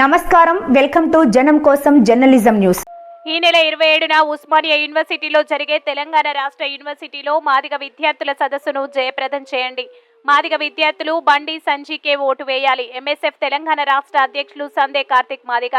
నమస్కారం. Welcome to జనం కోసం జర్నలిజం న్యూస్. ఈ నెల ఇరవై ఏడున ఉస్మానియా యూనివర్సిటీలో జరిగే తెలంగాణ రాష్ట్ర యూనివర్సిటీలో మాదిగ విద్యార్థుల సదస్సును జయప్రదం చేయండి. మాదిగ విద్యార్థులు బండి సంజీకే ఓటు వేయాలి. ఎంఎస్ఎఫ్ తెలంగాణ రాష్ట్ర అధ్యక్షులు సందే కార్తిక్ మాదిగ.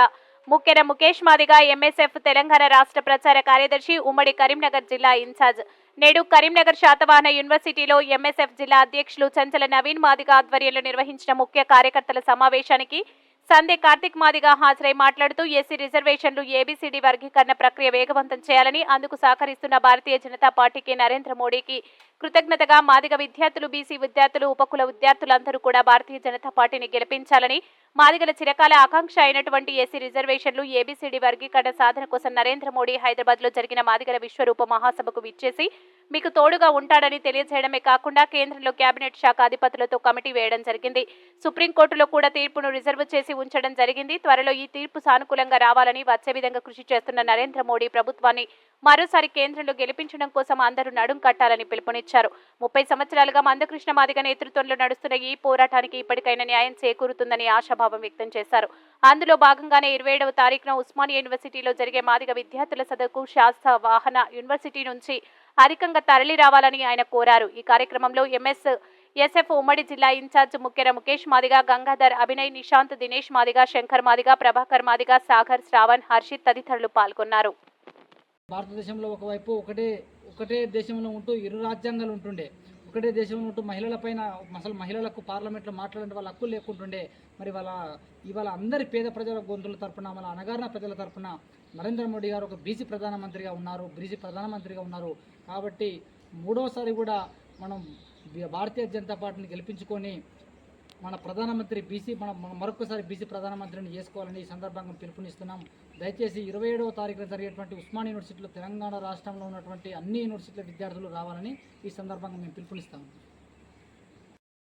ముఖ్యర ముఖేష్ మాదిగ ఎంఎస్ఎఫ్ తెలంగాణ రాష్ట్ర ప్రచార కార్యదర్శి ఉమ్మడి కరీంనగర్ జిల్లా ఇన్ఛార్జ్. నేడు కరీంనగర్ శాతవాహన యూనివర్సిటీలో ఎంఎస్ఎఫ్ జిల్లా అధ్యక్షులు చంచల నవీన్ మాదిగ ఆధ్వర్యంలో నిర్వహించిన ముఖ్య కార్యకర్తల సమావేశానికి సందే కార్తిక్ మాదిగా హాజరై మాట్లాడుతూ ఎస్సీ రిజర్వేషన్లు ఏబీసీడీ వర్గీకరణ ప్రక్రియ వేగవంతం చేయాలని అందుకు సహకరిస్తున్న భారతీయ జనతా పార్టీకి నరేంద్ర మోడీకి కృతజ్ఞతగా మాదిగ విద్యార్థులు బీసీ విద్యార్థులు ఉపకుల విద్యార్థులందరూ కూడా భారతీయ జనతా పార్టీని గెలిపించాలని మాదిగల చిరకాల ఆకాంక్ష అయినటువంటి ఎస్సీ రిజర్వేషన్లు ఏబీసీడీ వర్గీకరణ సాధన కోసం నరేంద్ర మోడీ హైదరాబాద్లో జరిగిన మాదిగల విశ్వరూప మహాసభకు విచ్చేసి మీకు తోడుగా ఉంటాడని తెలియజేయడమే కాకుండా కేంద్రంలో కేబినెట్ శాఖ అధిపతులతో కమిటీ వేయడం జరిగింది. సుప్రీంకోర్టులో కూడా తీర్పును రిజర్వ్ చేసి ఉంచడం జరిగింది. త్వరలో ఈ తీర్పు సానుకూలంగా రావాలని వచ్చే విధంగా కృషి చేస్తున్న నరేంద్ర మోడీ ప్రభుత్వాన్ని మరోసారి కేంద్రంలో గెలిపించడం కోసం అందరూ నడుం కట్టాలని పిలుపునిచ్చారు. ముప్పై సంవత్సరాలుగా మందకృష్ణ మాదిగ నేతృత్వంలో నడుస్తున్న ఈ పోరాటానికి ఇప్పటికైనా న్యాయం చేకూరుతుందని ఆశాభావం వ్యక్తం చేశారు. అందులో భాగంగానే ఇరవై ఏడవ తారీఖున ఉస్మానియా యూనివర్సిటీలో జరిగే మాదిగ విద్యార్థుల సదకు శాస్త్ర వాహన యూనివర్సిటీ నుంచి అధికంగా తరలి రావాలని ఆయన కోరారు. ఈ కార్యక్రమంలో ఎంఎస్ ఎస్ఎఫ్ ఉమ్మడి జిల్లా ఇన్ఛార్జ్ ముఖ్యర ముఖేష్ మాదిగా గంగాధర్ అభినయ్ నిశాంత్ దినేష్ మాదిగా శంకర్ మాదిగా ప్రభాకర్ మాదిగా సాగర్ శ్రావణ్ హర్షిత్ తదితరులు పాల్గొన్నారు. భారతదేశంలో ఒకవైపు ఒకటే ఒకటే దేశంలో ఉంటూ ఇరు రాజ్యాంగాలు ఉంటుండే. ఒకటే దేశంలో ఉంటూ మహిళలపైన అసలు మహిళలకు పార్లమెంట్లో మాట్లాడే వాళ్ళ హక్కు లేకుంటుండే. మరి వాళ్ళ ఇవాళ అందరి పేద ప్రజల గొంతుల తరపున మన అనగారిన ప్రజల తరపున నరేంద్ర మోడీ గారు ఒక బీసీ ప్రధానమంత్రిగా ఉన్నారు బీసీ ప్రధానమంత్రిగా ఉన్నారు. కాబట్టి మూడవసారి కూడా మనం భారతీయ జనతా పార్టీని గెలిపించుకొని మన ప్రధానమంత్రి బీసీ మనం మరొకసారి బీసీ ప్రధానమంత్రిని చేసుకోవాలని ఈ సందర్భంగా పిలుపునిస్తున్నాం. దయచేసి ఇరవై ఏడవ తారీఖున జరిగేటువంటి ఉస్మాన్ యూనివర్సిటీలో తెలంగాణ రాష్ట్రంలో ఉన్నటువంటి అన్ని యూనివర్సిటీల విద్యార్థులు రావాలని ఈ సందర్భంగా మేము పిలుపునిస్తాము